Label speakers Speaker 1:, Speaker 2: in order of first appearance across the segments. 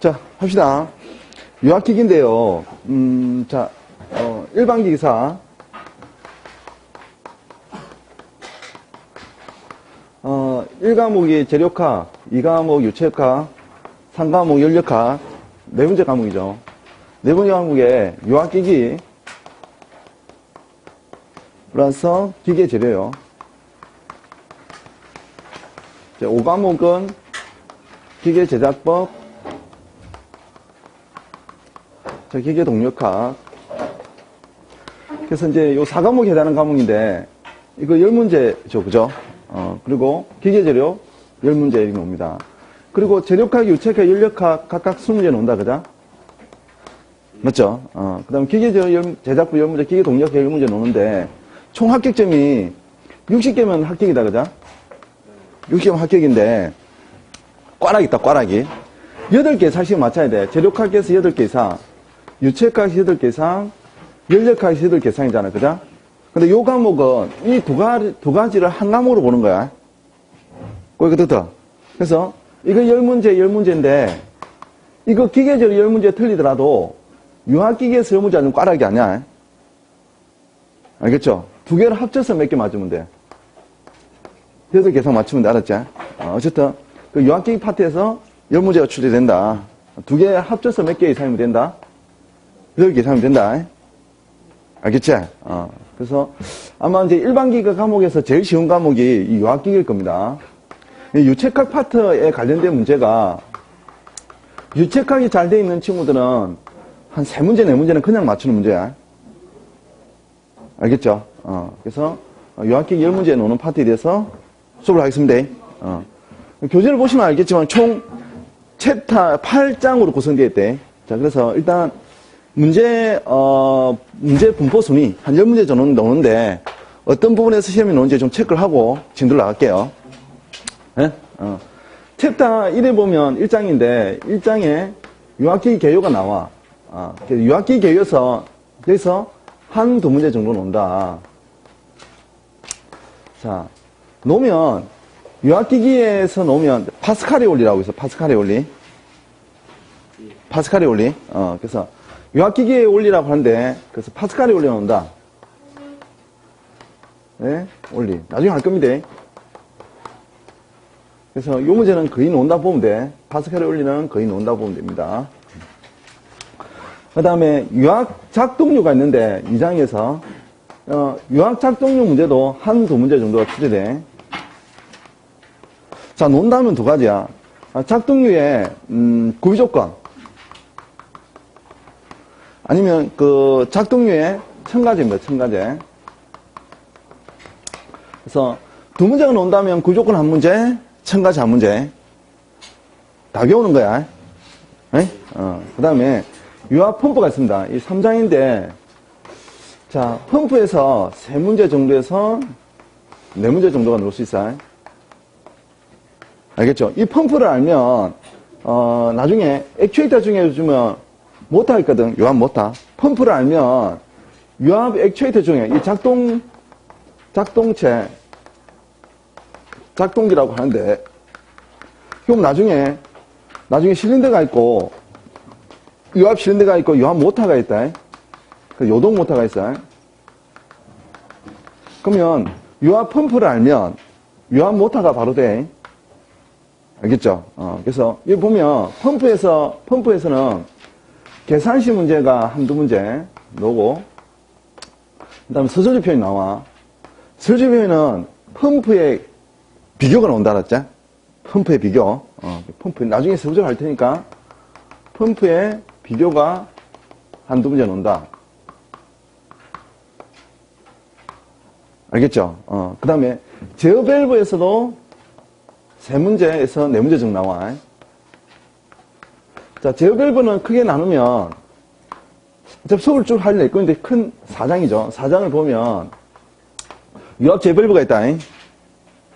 Speaker 1: 자, 합시다. 유학기기인데요. 음, 자, 어, 일반기 기사. 어, 1과목이 재료학, 2과목 유체학, 3과목 연력학, 네 번째 과목이죠. 네 번째 과목에 유학기기, 플러스 기계 재료요. 자, 5과목은 기계 제작법, 자, 기계 동력학. 그래서 이제 요 4과목이 해당하는 과목인데, 이거 10문제죠, 그죠? 어, 그리고 기계 재료 10문제 이렇게 옵니다. 그리고 재료학, 유체학, 연력학 각각 20문제 논다, 그죠? 맞죠? 어, 그 다음 기계 재료 열- 제작부 10문제, 기계 동력학 10문제 노는데, 총 합격점이 60개면 합격이다, 그죠? 60개면 합격인데, 꽈락 있다, 꽈락이. 8개 사실 맞춰야 돼. 재료학에서 8개 이상, 유체학에서 8개 이상, 연력학에서 8개 이상이잖아, 그죠? 근데 요 과목은 이 두 가지, 두 가지를 한 과목으로 보는 거야. 꼬이가 듣다. 그래서 이거 10문제, 10문제인데, 이거 기계적으로 10문제 틀리더라도 유학기계에서 10문제 아니면 꽈락이 아니야. 알겠죠? 두 개를 합쳐서 몇 개 맞으면 돼. 여덟 개상 맞추면 돼, 알았지? 어, 어쨌든, 그 유학기 파트에서 10문제가 출제된다. 두 개 합쳐서 몇 개 이상이면 된다? 개 이상이면 된다. 알겠지? 어, 그래서 아마 이제 일반기가 과목에서 제일 쉬운 과목이 이 유학기계일 겁니다. 이 유체학 파트에 관련된 문제가 유체학이 잘 돼 있는 친구들은 한 세 문제, 네 문제는 그냥 맞추는 문제야. 알겠죠? 어, 그래서 유학기 10문제 노는 파트에 대해서 수업을 하겠습니다. 어. 교재를 보시면 알겠지만 총 챕터 8장으로 구성되어 있대. 자, 그래서 일단 문제, 어, 문제 분포 순위 한 10문제 정도 나오는데 어떤 부분에서 시험이 나오는지 좀 체크를 하고 진도를 나갈게요. 예? 어. 챕터 1에 보면 1장인데 1장에 유학기 개요가 나와. 아, 그래서 유학기 개요에서 여기서 한 두 문제 정도 논다. 자, 놓으면 유학기기에서 놓으면 파스칼의 원리라고 있어. 파스칼의 원리. 파스칼의 원리. 어, 그래서 유학기기의 원리라고 하는데 그래서 원리 나온다. 네, 원리. 나중에 할 겁니다. 그래서 이 문제는 거의 논다 보면 돼. 파스칼의 원리는 거의 논다 보면 됩니다. 그 다음에 유학 작동료가 있는데 2장에서 어, 유학 작동료 문제도 한 두 문제 정도가 출제돼. 자, 논다면 두 가지야. 아, 작동료의 음, 구비 조건. 아니면 그 작동료의 첨가제입니다. 첨가제. 그래서 두 문제가 논다면 구조건 한 문제, 첨가제 한 문제. 다 배우는 거야. 어, 그 다음에 유압 펌프가 있습니다. 이 3장인데, 자, 펌프에서 세 문제 정도에서 네 문제 정도가 나올 수 있어요. 알겠죠? 이 펌프를 알면, 어, 나중에 액추에이터 중에 주면 있거든. 유압 모터. 펌프를 알면 유압 액추에이터 중에 이 작동, 작동체, 작동기라고 하는데, 그럼 나중에, 나중에 실린더가 있고, 유압 실린더가 있고, 유압 모터가 있다. 그 요동 모터가 있어요. 그러면 유압 펌프를 알면 유압 모터가 바로 돼. 알겠죠? 어, 그래서 여기 보면 펌프에서 펌프에서는 계산식 문제가 한두 문제 나오고 그 다음에 서술지 표현이 나와. 서술지 표현은 펌프의 비교가 나온다 알았지? 펌프의 비교. 어, 펌프 나중에 서술을 할 테니까 펌프의 비교가 한두 문제 나온다. 알겠죠? 어, 그 다음에 제어 밸브에서도 세 문제에서 네 문제 정도 나와. 자, 제어 밸브는 크게 나누면 수업을 쭉 하려 할 건데 큰 4장이죠. 4장을 보면 유압 제어 밸브가 있다.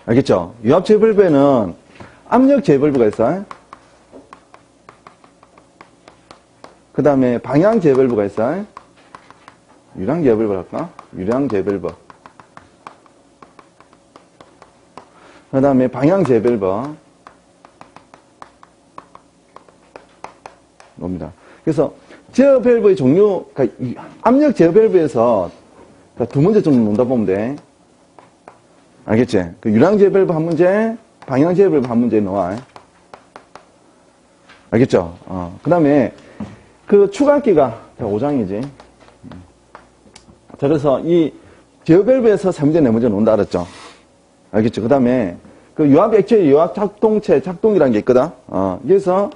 Speaker 1: 알겠죠? 유압 제어 밸브에는 압력 제어 밸브가 있어. 그 다음에 방향 제어 밸브가 있어. 유량 제어 밸브 할까? 유량 제어 밸브. 그 다음에 방향 재별버 그래서 제어 밸브의 종류, 그러니까 이 압력 제어 밸브에서 그러니까 두 문제 정도 논다 보면 돼. 알겠지? 그 유량 제어 밸브 한 문제, 방향 제어 밸브 한 문제 넣어. 알겠죠? 어. 그 다음에 그 추가기가 5장이지. 자, 그래서 이 제어 밸브에서 3문제, 4문제 논다 알았죠? 알겠죠? 그 다음에 그 유압 액체, 유압 작동체, 작동이라는 게 있거든? 어, 여기서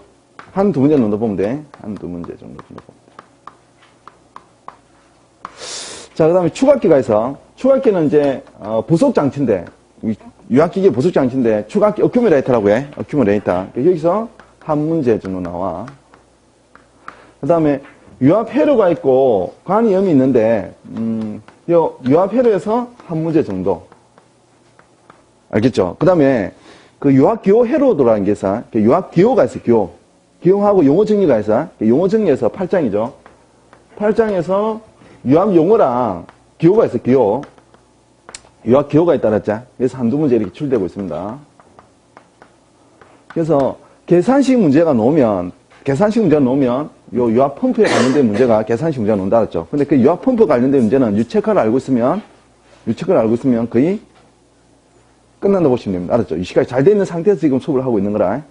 Speaker 1: 한 두 문제 논다 보면 돼. 한 두 문제 정도 돼. 자, 그 다음에 추각기가 있어. 추각기는 이제, 어, 부속 장치인데, 이 유압기계 부속 장치인데, 추각기 어큐뮬레이터라고 해. 어큐뮬레이터. 여기서 한 문제 정도 나와. 그 다음에 유압 회로가 있고, 관이염이 있는데, 음, 요 유압 회로에서 한 문제 정도. 알겠죠? 그 다음에 그 유압 기호 회로도라는 게 있어. 그 유압 기호가 있어, 기호. 기호하고 용어 정리가 있어. 그 용어 정리에서 8장이죠. 8장에서 유압 용어랑 기호가 있어, 기호. 유압 기호가 있다랬자. 그래서 한두 문제 이렇게 출되고 있습니다. 그래서 계산식 문제가 나오면, 계산식 문제가 나오면, 요 유압 펌프에 관련된 문제가 계산식 문제가 나온다 그랬죠. 근데 그 유압 펌프 관련된 문제는 유체카를 알고 있으면, 유체카를 알고 있으면 거의 끝난다 보시면 됩니다. 알았죠? 이 시간이 잘 돼 있는 상태에서 지금 수업을 하고 있는 거라.